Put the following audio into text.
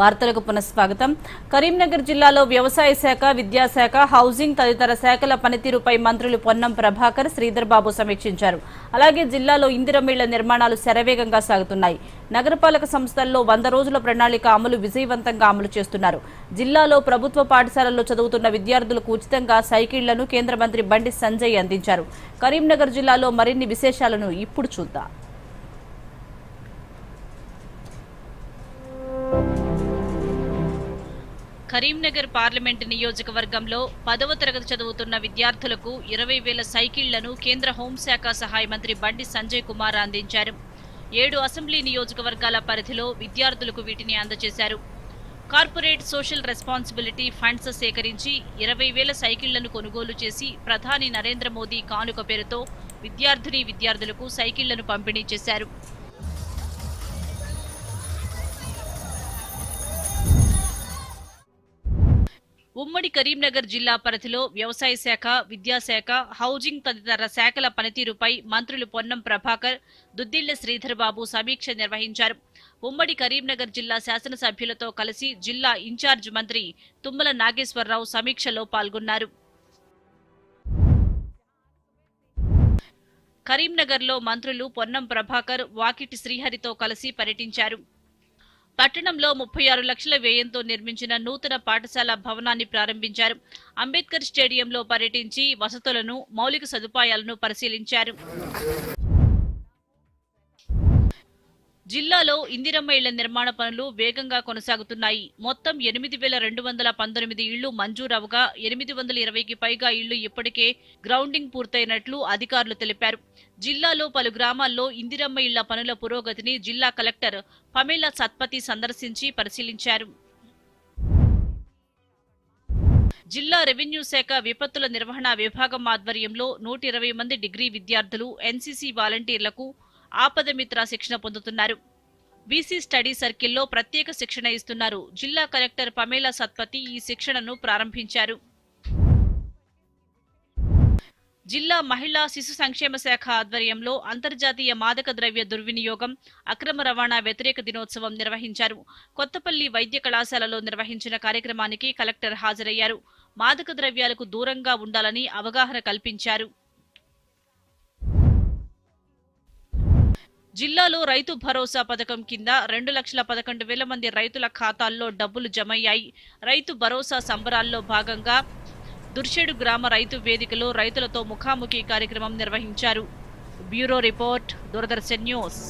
వార్తలకు పునఃస్వాగతం. కరీంనగర్ జిల్లాలో వ్యవసాయ శాఖ విద్యాశాఖ హౌసింగ్ తదితర శాఖల పనితీరుపై మంత్రులు పొన్నం ప్రభాకర్ శ్రీధర్ బాబు సమీక్షించారు. అలాగే జిల్లాలో ఇందిరమిళ్ళ నిర్మాణాలు శరవేగంగా సాగుతున్నాయి. నగరపాలక సంస్థల్లో వంద రోజుల ప్రణాళిక అమలు విజయవంతంగా అమలు చేస్తున్నారు. జిల్లాలో ప్రభుత్వ పాఠశాలల్లో చదువుతున్న విద్యార్థులకు ఉచితంగా సైకిళ్ళను కేంద్ర మంత్రి బండి సంజయ్ అందించారు. కరీంనగర్ జిల్లాలో మరిన్ని విశేషాలను ఇప్పుడు చూద్దాం. కరీంనగర్ పార్లమెంటు నియోజకవర్గంలో పదవ తరగతి చదువుతున్న విద్యార్థులకు ఇరవై వేల సైకిళ్ళను కేంద్ర హోంశాఖ సహాయ మంత్రి బండి సంజయ్ కుమార్ అందించారు. ఏడు అసెంబ్లీ నియోజకవర్గాల పరిధిలో విద్యార్థులకు వీటిని అందజేశారు. కార్పొరేట్ సోషల్ రెస్పాన్సిబిలిటీ ఫండ్స్ సేకరించి ఇరవై వేల సైకిళ్ళను కొనుగోలు చేసి ప్రధాని నరేంద్ర మోదీ కానుక పేరుతో విద్యార్థిని విద్యార్థులకు సైకిళ్ళను పంపిణీ చేశారు. ఉమ్మడి కరీంనగర్ జిల్లా పరిధిలో వ్యవసాయ శాఖ విద్యాశాఖ హౌజింగ్ తదితర శాఖల పనితీరుపై మంత్రులు పొన్నం ప్రభాకర్ దుద్దిళ్ళ శ్రీధర్బాబు సమీక్ష నిర్వహించారు. ఉమ్మడి కరీంనగర్ జిల్లా శాసనసభ్యులతో కలిసి జిల్లా ఇన్ఛార్జ్ మంత్రి తుమ్మల నాగేశ్వరరావు సమీక్షలో పాల్గొన్నారు. కరీంనగర్లో మంత్రులు పొన్నం ప్రభాకర్ వాకిటి శ్రీహరితో కలిసి పర్యటించారు. పట్టణంలో ముప్పై ఆరు లక్షల వ్యయంతో నిర్మించిన నూతన పాఠశాల భవనాన్ని ప్రారంభించారు. అంబేద్కర్ స్టేడియంలో పర్యటించి వసతులను మౌలిక సదుపాయాలను పరిశీలించారు. జిల్లాలో ఇందిరమ్మ ఇళ్ళ నిర్మాణ పనులు వేగంగా కొనసాగుతున్నాయి. మొత్తం ఎనిమిది వేల రెండు వందల పంతొమ్మిది ఇళ్ళు మంజూరవగా ఎనిమిది వందల ఇరవైకి పైగా ఇళ్ళు ఇప్పటికే గ్రౌండింగ్ పూర్తయినట్లు అధికారులు తెలిపారు. జిల్లాలో పలు గ్రామాల్లో ఇందిరమ్మ ఇళ్ళ పనుల పురోగతిని జిల్లా కలెక్టర్ పమేలా సత్పతి సందర్శించి పరిశీలించారు. జిల్లా రెవెన్యూ శాఖ విపత్తుల నిర్వహణ విభాగం ఆధ్వర్యంలో నూట ఇరవై మంది డిగ్రీ విద్యార్థులు ఎన్సీసీ వాలంటీర్లకు ఆపద మిత్ర శిక్షణ పొందుతున్నారు. బీసీ స్టడీ సర్కిల్లో ప్రత్యేక శిక్షణ ఇస్తున్నారు. జిల్లా కలెక్టర్ పమేలా సత్పతి ఈ శిక్షణను ప్రారంభించారు. జిల్లా మహిళా శిశు సంక్షేమ శాఖ ఆధ్వర్యంలో అంతర్జాతీయ మాదక ద్రవ్య దుర్వినియోగం అక్రమ రవాణా వ్యతిరేక దినోత్సవం నిర్వహించారు. కొత్తపల్లి వైద్య కళాశాలలో నిర్వహించిన కార్యక్రమానికి కలెక్టర్ హాజరయ్యారు. మాదక ద్రవ్యాలకు దూరంగా ఉండాలని అవగాహన కల్పించారు. జిల్లాలో రైతు భరోసా పథకం కింద రెండు లక్షల పదకొండు వేల మంది రైతుల ఖాతాల్లో డబ్బులు జమయ్యాయి. రైతు భరోసా సంబరాల్లో భాగంగా దుర్షేడు గ్రామ రైతు వేదికలో రైతులతో ముఖాముఖి కార్యక్రమం నిర్వహించారు. Bureau report Doordarshan news.